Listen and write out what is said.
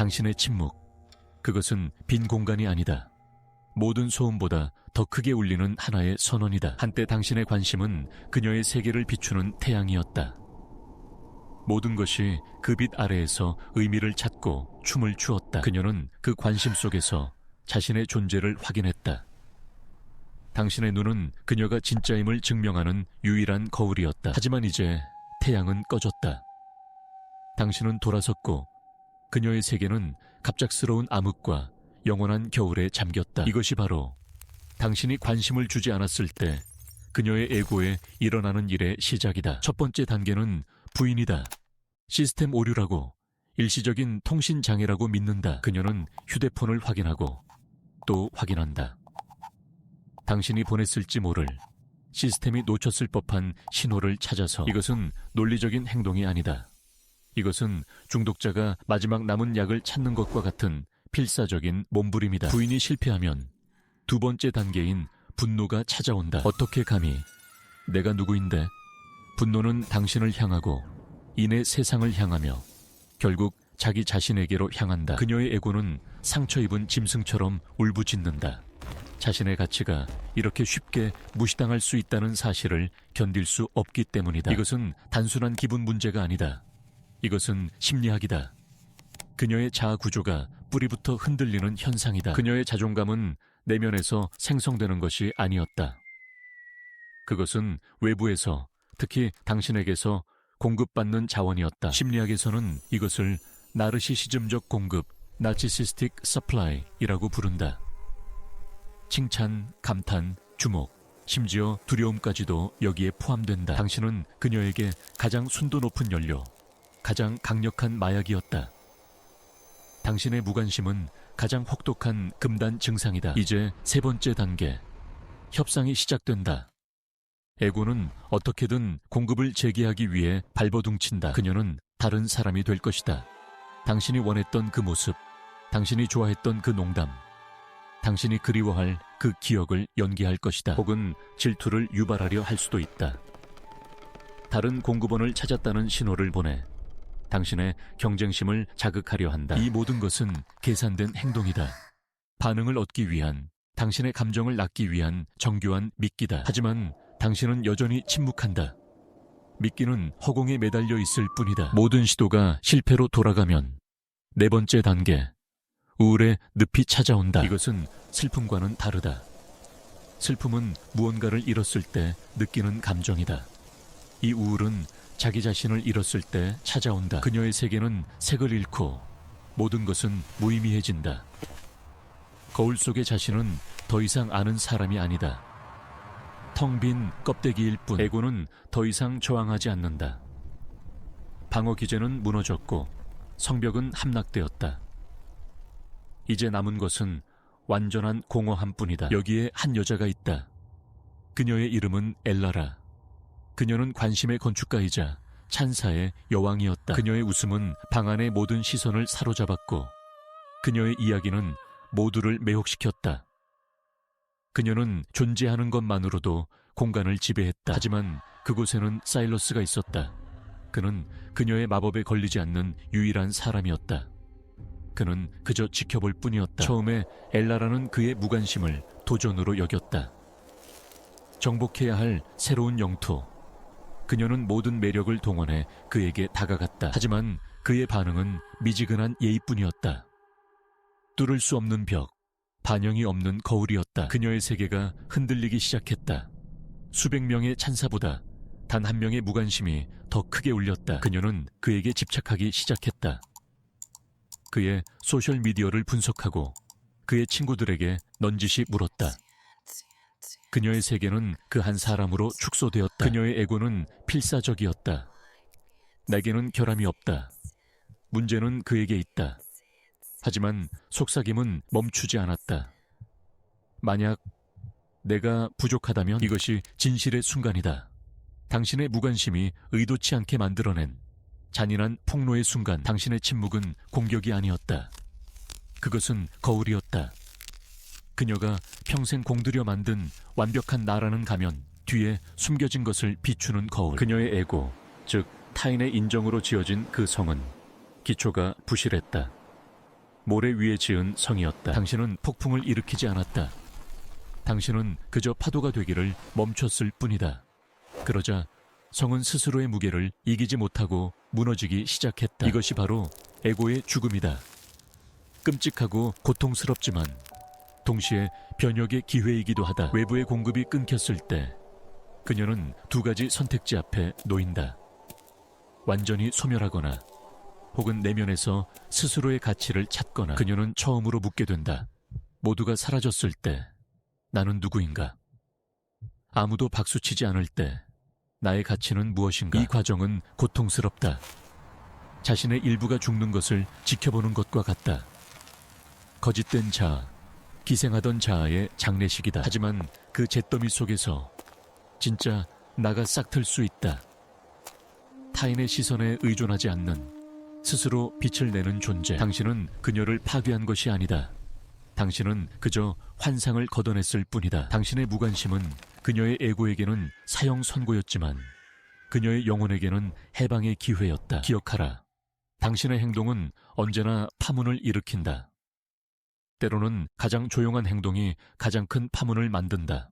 당신의 침묵. 그것은 빈 공간이 아니다. 모든 소음보다 더 크게 울리는 하나의 선언이다. 한때 당신의 관심은 그녀의 세계를 비추는 태양이었다. 모든 것이 그 빛 아래에서 의미를 찾고 춤을 추었다. 그녀는 그 관심 속에서 자신의 존재를 확인했다. 당신의 눈은 그녀가 진짜임을 증명하는 유일한 거울이었다. 하지만 이제 태양은 꺼졌다. 당신은 돌아섰고 그녀의 세계는 갑작스러운 암흑과 영원한 겨울에 잠겼다. 이것이 바로 당신이 관심을 주지 않았을 때 그녀의 에고에 일어나는 일의 시작이다. 첫 번째 단계는 부인이다. 시스템 오류라고 일시적인 통신 장애라고 믿는다. 그녀는 휴대폰을 확인하고 또 확인한다. 당신이 보냈을지 모를 시스템이 놓쳤을 법한 신호를 찾아서 이것은 논리적인 행동이 아니다. 이것은 중독자가 마지막 남은 약을 찾는 것과 같은 필사적인 몸부림이다. 부인이 실패하면 두 번째 단계인 분노가 찾아온다. 어떻게 감히 내가 누구인데 분노는 당신을 향하고 이내 세상을 향하며 결국 자기 자신에게로 향한다. 그녀의 에고는 상처 입은 짐승처럼 울부짖는다. 자신의 가치가 이렇게 쉽게 무시당할 수 있다는 사실을 견딜 수 없기 때문이다. 이것은 단순한 기분 문제가 아니다. 이것은 심리학이다. 그녀의 자아 구조가 뿌리부터 흔들리는 현상이다. 그녀의 자존감은 내면에서 생성되는 것이 아니었다. 그것은 외부에서 특히 당신에게서 공급받는 자원이었다. 심리학에서는 이것을 나르시시즘적 공급, 나치시스틱 서플라이이라고 부른다. 칭찬, 감탄, 주목, 심지어 두려움까지도 여기에 포함된다. 당신은 그녀에게 가장 순도 높은 연료, 가장 강력한 마약이었다. 당신의 무관심은 가장 혹독한 금단 증상이다. 이제 세 번째 단계. 협상이 시작된다. 에고는 어떻게든 공급을 재개하기 위해 발버둥친다. 그녀는 다른 사람이 될 것이다. 당신이 원했던 그 모습, 당신이 좋아했던 그 농담, 당신이 그리워할 그 기억을 연기할 것이다. 혹은 질투를 유발하려 할 수도 있다. 다른 공급원을 찾았다는 신호를 보내 당신의 경쟁심을 자극하려 한다. 이 모든 것은 계산된 행동이다. 반응을 얻기 위한, 당신의 감정을 낳기 위한 정교한 미끼다. 하지만 당신은 여전히 침묵한다. 미끼는 허공에 매달려 있을 뿐이다. 모든 시도가 실패로 돌아가면 네 번째 단계, 우울의 늪이 찾아온다. 이것은 슬픔과는 다르다. 슬픔은 무언가를 잃었을 때 느끼는 감정이다. 이 우울은 자기 자신을 잃었을 때 찾아온다. 그녀의 세계는 색을 잃고 모든 것은 무의미해진다. 거울 속의 자신은 더 이상 아는 사람이 아니다. 텅 빈 껍데기일 뿐. 에고는 더 이상 저항하지 않는다. 방어 기제는 무너졌고 성벽은 함락되었다. 이제 남은 것은 완전한 공허함 뿐이다. 여기에 한 여자가 있다. 그녀의 이름은 엘라라. 그녀는 관심의 건축가이자 찬사의 여왕이었다. 그녀의 웃음은 방 안의 모든 시선을 사로잡았고 그녀의 이야기는 모두를 매혹시켰다. 그녀는 존재하는 것만으로도 공간을 지배했다. 하지만 그곳에는 사일러스가 있었다. 그는 그녀의 마법에 걸리지 않는 유일한 사람이었다. 그는 그저 지켜볼 뿐이었다. 처음에 엘라라는 그의 무관심을 도전으로 여겼다. 정복해야 할 새로운 영토. 그녀는 모든 매력을 동원해 그에게 다가갔다. 하지만 그의 반응은 미지근한 예의뿐이었다. 뚫을 수 없는 벽, 반영이 없는 거울이었다. 그녀의 세계가 흔들리기 시작했다. 수백 명의 찬사보다 단 한 명의 무관심이 더 크게 울렸다. 그녀는 그에게 집착하기 시작했다. 그의 소셜미디어를 분석하고 그의 친구들에게 넌지시 물었다. 그녀의 세계는 그 한 사람으로 축소되었다. 그녀의 에고는 필사적이었다. 내게는 결함이 없다. 문제는 그에게 있다. 하지만 속삭임은 멈추지 않았다. 만약 내가 부족하다면 이것이 진실의 순간이다. 당신의 무관심이 의도치 않게 만들어낸 잔인한 폭로의 순간 당신의 침묵은 공격이 아니었다. 그것은 거울이었다. 그녀가 평생 공들여 만든 완벽한 나라는 가면 뒤에 숨겨진 것을 비추는 거울. 그녀의 에고, 즉 타인의 인정으로 지어진 그 성은 기초가 부실했다. 모래 위에 지은 성이었다. 당신은 폭풍을 일으키지 않았다. 당신은 그저 파도가 되기를 멈췄을 뿐이다. 그러자 성은 스스로의 무게를 이기지 못하고 무너지기 시작했다. 이것이 바로 에고의 죽음이다. 끔찍하고 고통스럽지만 동시에 변혁의 기회이기도 하다. 외부의 공급이 끊겼을 때 그녀는 두 가지 선택지 앞에 놓인다. 완전히 소멸하거나 혹은 내면에서 스스로의 가치를 찾거나 그녀는 처음으로 묻게 된다. 모두가 사라졌을 때 나는 누구인가? 아무도 박수치지 않을 때 나의 가치는 무엇인가? 이 과정은 고통스럽다. 자신의 일부가 죽는 것을 지켜보는 것과 같다. 거짓된 자아, 기생하던 자아의 장례식이다. 하지만 그 잿더미 속에서 진짜 나가 싹틀 수 있다. 타인의 시선에 의존하지 않는 스스로 빛을 내는 존재. 당신은 그녀를 파괴한 것이 아니다. 당신은 그저 환상을 걷어냈을 뿐이다. 당신의 무관심은 그녀의 에고에게는 사형 선고였지만 그녀의 영혼에게는 해방의 기회였다. 기억하라. 당신의 행동은 언제나 파문을 일으킨다. 때로는 가장 조용한 행동이 가장 큰 파문을 만든다.